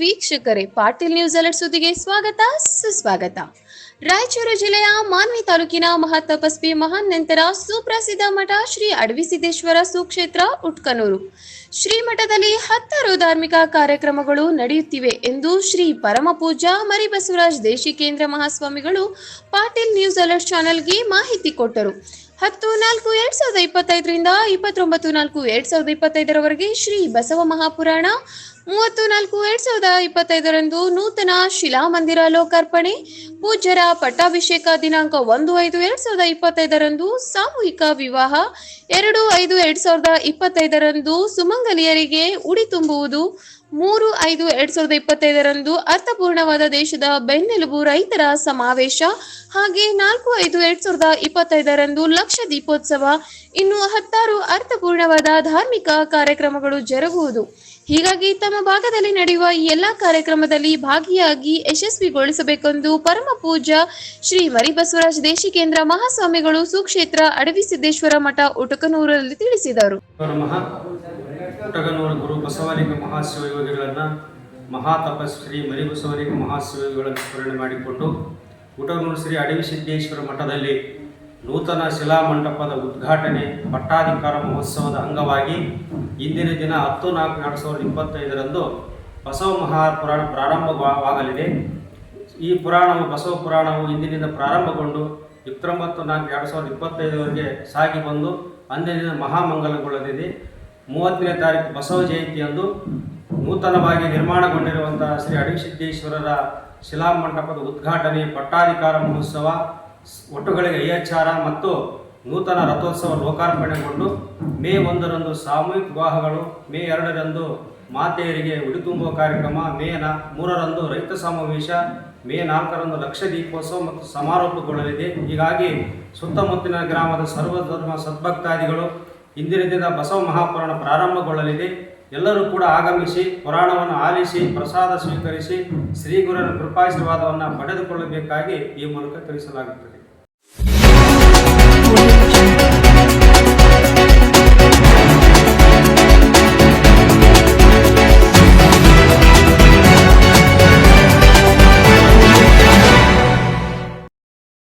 ವೀಕ್ಷಕರೇ, Patil news alert ಸುದ್ದಿಗೆ ಸ್ವಾಗತ, ಸುಸ್ವಾಗತ. ರಾಯಚೂರು ಜಿಲ್ಲೆಯ ಮಾನ್ವಿ ತಾಲೂಕಿನ ಮಹಾತಪಸ್ವಿ ಮಹಾನ್ ನಂತರ ಸುಪ್ರಸಿದ್ಧ ಮಠ ಶ್ರೀ ಅಡವಿಸಿದ್ದೇಶ್ವರ ಸುಕ್ಷೇತ್ರ, ಉಟ್ಕನೂರು. ಶ್ರೀ ಮಠದಲ್ಲಿ ಹತ್ತಾರು ಧಾರ್ಮಿಕ ಕಾರ್ಯಕ್ರಮಗಳು ನಡೆಯುತ್ತಿವೆ ಎಂದು ಶ್ರೀ ಪರಮ ಮರಿಬಸವರಾಜ್ ದೇಶಿಕೇಂದ್ರ ಮಹಾಸ್ವಾಮಿಗಳು ಪಾಟೀಲ್ ನ್ಯೂಸ್ ಅಲರ್ಟ್ ಚಾನೆಲ್ಗೆ ಮಾಹಿತಿ ಕೊಟ್ಟರು. ಹತ್ತು ನಾಲ್ಕು ಎರಡ್ ಸಾವಿರದ ಇಪ್ಪತ್ತೈದರಿಂದ ಇಪ್ಪತ್ತೊಂಬತ್ತು ನಾಲ್ಕು ಎರಡ್ ಸಾವಿರದ ಇಪ್ಪತ್ತೈದರವರೆಗೆ ಶ್ರೀ ಬಸವ ಮಹಾಪುರಾಣ ಮೂವತ್ತು ನಾಲ್ಕು ಎರಡ್ ಸಾವಿರದ ಇಪ್ಪತ್ತೈದರಂದು ನೂತನ ಶಿಲಾಮಂದಿರ ಲೋಕಾರ್ಪಣೆ. ಪೂಜ್ಯರ ಪಟ್ಟಾಭಿಷೇಕ ದಿನಾಂಕ ಒಂದು ಐದು, ಎರಡ್ ಸಾವಿರದ ಇಪ್ಪತ್ತೈದರಂದು ಸಾಮೂಹಿಕ ವಿವಾಹ. ಎರಡು ಐದು, ಎರಡ್ ಸಾವಿರದ ಇಪ್ಪತ್ತೈದರಂದು ಸುಮಂಗಲಿಯರಿಗೆ ಉಡಿ ತುಂಬುವುದು. ಮೂರು ಐದು, ಎರಡ್ ಸಾವಿರದ ಇಪ್ಪತ್ತೈದರಂದು ಅರ್ಥಪೂರ್ಣವಾದ ದೇಶದ ಬೆನ್ನೆಲುಬು ರೈತರ ಸಮಾವೇಶ. ಹಾಗೆ ನಾಲ್ಕು ಐದು, ಎರಡ್ ಸಾವಿರದ ಇಪ್ಪತ್ತೈದರಂದು ಲಕ್ಷ ದೀಪೋತ್ಸವ. ಇನ್ನು ಹತ್ತಾರು ಅರ್ಥಪೂರ್ಣವಾದ ಧಾರ್ಮಿಕ ಕಾರ್ಯಕ್ರಮಗಳು ಜರುಗುವುದು. ಹೀಗಾಗಿ ತಮ್ಮ ಭಾಗದಲ್ಲಿ ನಡೆಯುವ ಈ ಎಲ್ಲಾ ಕಾರ್ಯಕ್ರಮದಲ್ಲಿ ಭಾಗಿಯಾಗಿ ಯಶಸ್ವಿಗೊಳಿಸಬೇಕೆಂದು ಪರಮ ಪೂಜಾ ಶ್ರೀ ಮರಿಬಸವರಾಜ ದೇಶಿಕೇಂದ್ರ ಮಹಾಸ್ವಾಮಿಗಳು ಸುಕ್ಷೇತ್ರ ಅಡವಿಸಿದ್ದೇಶ್ವರ ಮಠ ಉಟಕನೂರಲ್ಲಿ ತಿಳಿಸಿದರು. ಗುರು ಬಸವಲಿಂಗ ಮಹಾಶಿವಯೋಗಿಗಳನ್ನು ಮಹಾಶಿವಯೋಗಿಗಳನ್ನು ಸ್ಮರಣೆ ಮಾಡಿಕೊಂಡು ಪುಟ್ಟಗನೂರು ಶ್ರೀ ಅಡವಿ ಸಿದ್ದೇಶ್ವರ ಮಠದಲ್ಲಿ ನೂತನ ಶಿಲಾಮಂಟಪದ ಉದ್ಘಾಟನೆ ಪಟ್ಟಾಧಿಕಾರ ಮಹೋತ್ಸವದ ಅಂಗವಾಗಿ ಇಂದಿನ ದಿನ ಹತ್ತು ನಾಲ್ಕು ಎರಡು ಸಾವಿರದ ಇಪ್ಪತ್ತೈದರಂದು ಬಸವ ಮಹಾಪುರಾಣ ಪ್ರಾರಂಭವಾಗಲಿದೆ. ಈ ಪುರಾಣವು, ಬಸವ ಪುರಾಣವು ಇಂದಿನಿಂದ ಪ್ರಾರಂಭಗೊಂಡು ಇಪ್ಪತ್ತೊಂಬತ್ತು ನಾಲ್ಕು ಎರಡು ಸಾವಿರದ ಇಪ್ಪತ್ತೈದರವರೆಗೆ ಸಾಗಿ ಬಂದು ಅಂದಿನಿಂದ ಮಹಾಮಂಗಲಗೊಳ್ಳಲಿದೆ. ಮೂವತ್ತನೇ ತಾರೀಕು ಬಸವ ಜಯಂತಿಯಂದು ನೂತನವಾಗಿ ನಿರ್ಮಾಣಗೊಂಡಿರುವಂತಹ ಶ್ರೀ ಅಡಿಸಿದ್ದೇಶ್ವರರ ಶಿಲಾಮಂಟಪದ ಉದ್ಘಾಟನೆ ಪಟ್ಟಾಧಿಕಾರ ಮಹೋತ್ಸವ ಒಟ್ಟುಗಳಿಗೆ ಅಯ್ಯಾಚಾರ ಮತ್ತು ನೂತನ ರಥೋತ್ಸವ ಲೋಕಾರ್ಪಣೆಗೊಂಡು ಮೇ ಒಂದರಂದು ಸಾಮೂಹಿಕ ವಿವಾಹಗಳು, ಮೇ ಎರಡರಂದು ಮಾತೆಯರಿಗೆ ಉಡಿ ತುಂಬುವ ಕಾರ್ಯಕ್ರಮ, ಮೇ ನಾ ಮೂರರಂದು ರೈತ ಸಮಾವೇಶ, ಮೇ ನಾಲ್ಕರಂದು ಲಕ್ಷ ದೀಪೋತ್ಸವ ಮತ್ತು ಸಮಾರೋಪಗೊಳ್ಳಲಿದೆ. ಹೀಗಾಗಿ ಸುತ್ತಮುತ್ತಲಿನ ಗ್ರಾಮದ ಸರ್ವಧರ್ಮ ಸದ್ಭಕ್ತಾದಿಗಳು ಇಂದಿನ ದಿನ ಬಸವ ಮಹಾಪುರಾಣ ಪ್ರಾರಂಭಗೊಳ್ಳಲಿದೆ. ಎಲ್ಲರೂ ಕೂಡ ಆಗಮಿಸಿ ಪುರಾಣವನ್ನು ಆಲಿಸಿ ಪ್ರಸಾದ ಸ್ವೀಕರಿಸಿ ಶ್ರೀ ಗುರುವಿನ ಕೃಪಾಶೀರ್ವಾದವನ್ನು ಪಡೆದುಕೊಳ್ಳಬೇಕಾಗಿ ಈ ಮೂಲಕ ತಿಳಿಸಲಾಗುತ್ತದೆ.